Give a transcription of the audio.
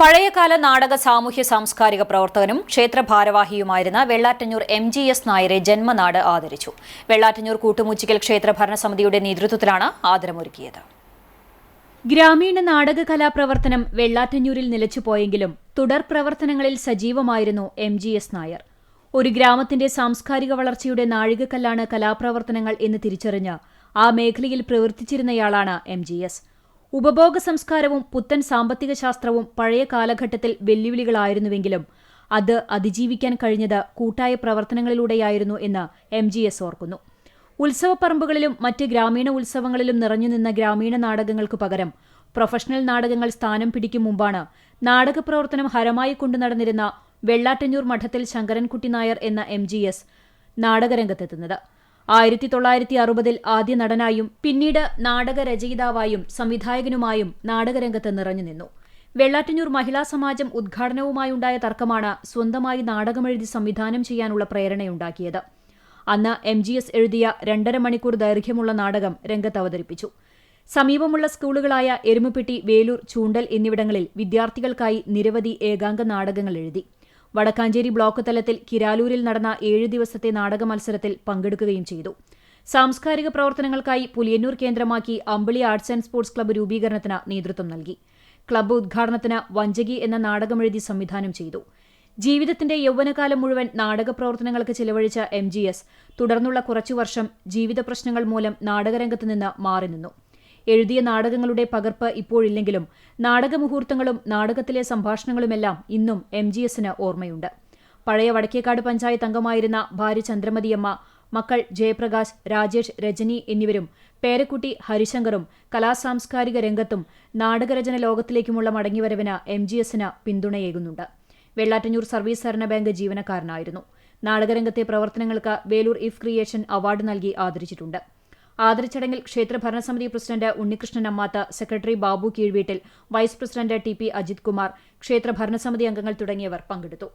പഴയകാല നാടക സാമൂഹ്യ സാംസ്കാരിക പ്രവർത്തകനും ക്ഷേത്ര ഭാരവാഹിയുമായിരുന്ന വെള്ളാറ്റഞ്ഞൂർ എം ജി എസ് നായരെ ജന്മനാട് ആദരിച്ചു. വെള്ളാറ്റഞ്ഞൂർ കൂട്ടുമുച്ചിക്കൽ ക്ഷേത്ര ഭരണസമിതിയുടെ നേതൃത്വത്തിലാണ് ആദരമൊരുക്കിയത്. ഗ്രാമീണ നാടക കലാപ്രവർത്തനം വെള്ളാറ്റഞ്ഞൂരിൽ നിലച്ചുപോയെങ്കിലും തുടർ പ്രവർത്തനങ്ങളിൽ സജീവമായിരുന്നു എം ജി എസ് നായർ. ഒരു ഗ്രാമത്തിന്റെ സാംസ്കാരിക വളർച്ചയുടെ നാഴികക്കല്ലാണ് കലാപ്രവർത്തനങ്ങൾ എന്ന് തിരിച്ചറിഞ്ഞ് ആ മേഖലയിൽ പ്രവർത്തിച്ചിരുന്നയാളാണ് എം ജി എസ്. ഉപഭോഗ സംസ്കാരവും പുത്തൻ സാമ്പത്തിക ശാസ്ത്രവും പഴയ കാലഘട്ടത്തിൽ വെല്ലുവിളികളായിരുന്നുവെങ്കിലും അത് അതിജീവിക്കാൻ കഴിഞ്ഞത് കൂട്ടായ പ്രവർത്തനങ്ങളിലൂടെയായിരുന്നു എന്ന് എം ജി എസ് ഓർക്കുന്നു. ഉത്സവപ്പറമ്പുകളിലും മറ്റ് ഗ്രാമീണ ഉത്സവങ്ങളിലും നിറഞ്ഞുനിന്ന ഗ്രാമീണ നാടകങ്ങൾക്ക് പകരം പ്രൊഫഷണൽ നാടകങ്ങൾ സ്ഥാനം പിടിക്കും മുമ്പാണ് നാടക പ്രവർത്തനം ഹരമായി കൊണ്ടു നടന്നിരുന്ന വെള്ളാറ്റഞ്ഞൂർ മഠത്തിൽ ശങ്കരൻകുട്ടി നായർ എന്ന എം ജി എസ് നാടകരംഗത്തെത്തുന്നത്. ആയിരത്തി തൊള്ളായിരത്തി അറുപതിൽ ആദ്യ നടനായും പിന്നീട് നാടകരചയിതാവായും സംവിധായകനുമായും നാടകരംഗത്ത് നിറഞ്ഞു നിന്നു. വെള്ളാറ്റഞ്ഞൂർ മഹിളാ സമാജം ഉദ്ഘാടനവുമായുണ്ടായ തർക്കമാണ് സ്വന്തമായി നാടകമെഴുതി സംവിധാനം ചെയ്യാനുള്ള പ്രേരണയുണ്ടാക്കിയത്. അന്ന് എം ജി എസ് എഴുതിയ രണ്ടര മണിക്കൂർ ദൈർഘ്യമുള്ള നാടകം രംഗത്ത് അവതരിപ്പിച്ചു. സമീപമുള്ള സ്കൂളുകളായ എരുമപ്പെട്ടി വേലൂർ ചൂണ്ടൽ എന്നിവിടങ്ങളിൽ വിദ്യാർത്ഥികൾക്കായി നിരവധി ഏകാംഗ നാടകങ്ങൾ എഴുതി. വടക്കാഞ്ചേരി ബ്ലോക്ക് തലത്തിൽ കിരാലൂരിൽ നടന്ന ഏഴ് ദിവസത്തെ നാടക മത്സരത്തിൽ പങ്കെടുക്കുകയും ചെയ്തു. സാംസ്കാരിക പ്രവർത്തനങ്ങൾക്കായി പുലിയന്നൂർ കേന്ദ്രമാക്കി Ambili arts and sports club രൂപീകരണത്തിന് നേതൃത്വം നൽകി. ക്ലബ്ബ് ഉദ്ഘാടനത്തിന് വഞ്ചകി എന്ന നാടകമെഴുതി സംവിധാനം ചെയ്തു. ജീവിതത്തിന്റെ യൗവനകാലം മുഴുവൻ നാടക പ്രവർത്തനങ്ങൾക്ക് ചിലവഴിച്ച എം തുടർന്നുള്ള കുറച്ചു വർഷം ജീവിത പ്രശ്നങ്ങൾ മൂലം നാടകരംഗത്ത് നിന്ന് മാറി നിന്നു. എഴുതിയ നാടകങ്ങളുടെ പകർപ്പ് ഇപ്പോഴില്ലെങ്കിലും നാടകമുഹൂർത്തങ്ങളും നാടകത്തിലെ സംഭാഷണങ്ങളുമെല്ലാം ഇന്നും എം ജി എസിന് ഓർമ്മയുണ്ട്. പഴയ വടക്കേക്കാട് പഞ്ചായത്ത് അംഗമായിരുന്ന ഭാര്യ ചന്ദ്രമതിയമ്മ മക്കൾ ജയപ്രകാശ് രാജേഷ് രജനി എന്നിവരും പേരക്കുട്ടി ഹരിശങ്കറും കലാസാംസ്കാരിക രംഗത്തും നാടകരചന ലോകത്തിലേക്കുമുള്ള മടങ്ങിവരവിന് എം ജി എസിന് പിന്തുണയേകുന്നുണ്ട്. വെള്ളാറ്റഞ്ഞൂർ സർവീസ് സഹകരണ ബാങ്ക് ജീവനക്കാരനായിരുന്നു. നാടകരംഗത്തെ പ്രവർത്തനങ്ങൾക്ക് വേലൂർ ഇഫ് ക്രിയേഷൻ അവാർഡ് നൽകി ആദരിച്ചിട്ടുണ്ട്. ആദരച്ചടങ്ങിൽ ക്ഷേത്ര ഭരണസമിതി president Unnikrishnan Ammath secretary Babu Keezhveettil vice president T P Ajith Kumar ക്ഷേത്ര ഭരണസമിതി അംഗങ്ങൾ തുടങ്ങിയവർ പങ്കെടുത്തു.